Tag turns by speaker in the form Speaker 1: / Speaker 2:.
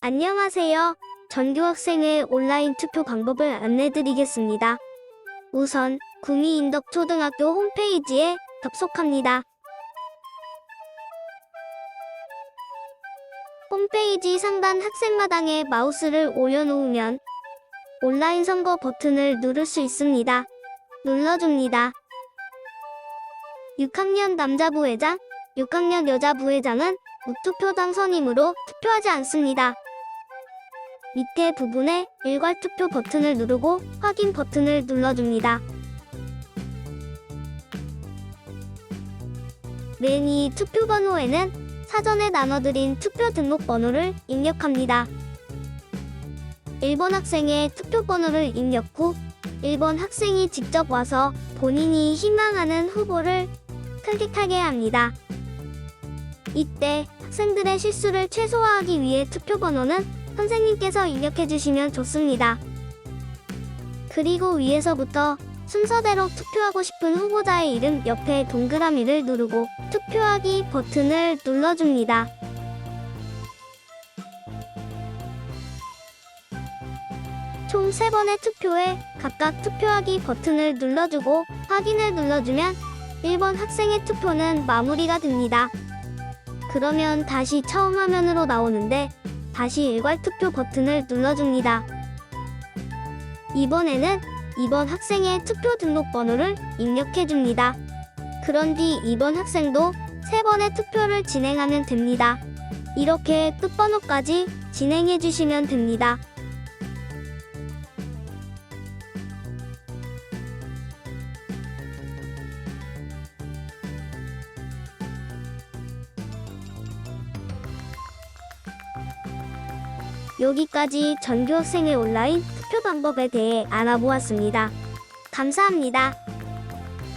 Speaker 1: 안녕하세요. 전교학생의 온라인 투표 방법을 안내드리겠습니다. 우선 구미인덕초등학교 홈페이지에 접속합니다. 홈페이지 상단 학생마당에 마우스를 올려놓으면 온라인 선거 버튼을 누를 수 있습니다. 눌러줍니다. 6학년 남자 부회장, 6학년 여자 부회장은 무투표 당 선임으로 투표하지 않습니다. 밑에 부분에 일괄 투표 버튼을 누르고 확인 버튼을 눌러줍니다. 맨위 투표 번호에는 사전에 나눠드린 투표 등록 번호를 입력합니다. 1번 학생의 투표 번호를 입력 후 1번 학생이 직접 와서 본인이 희망하는 후보를 클릭하게 합니다. 이때 학생들의 실수를 최소화하기 위해 투표 번호는 선생님께서 입력해 주시면 좋습니다. 그리고 위에서부터 순서대로 투표하고 싶은 후보자의 이름 옆에 동그라미를 누르고 투표하기 버튼을 눌러줍니다. 총 3번의 투표에 각각 투표하기 버튼을 눌러주고 확인을 눌러주면 1번 학생의 투표는 마무리가 됩니다. 그러면 다시 처음 화면으로 나오는데 다시 일괄 투표 버튼을 눌러줍니다. 이번에는 2번 학생의 투표 등록 번호를 입력해 줍니다. 그런 뒤 2번 학생도 3번의 투표를 진행하면 됩니다. 이렇게 끝번호까지 진행해 주시면 됩니다. 여기까지 전교학생의 온라인 투표 방법에 대해 알아보았습니다. 감사합니다.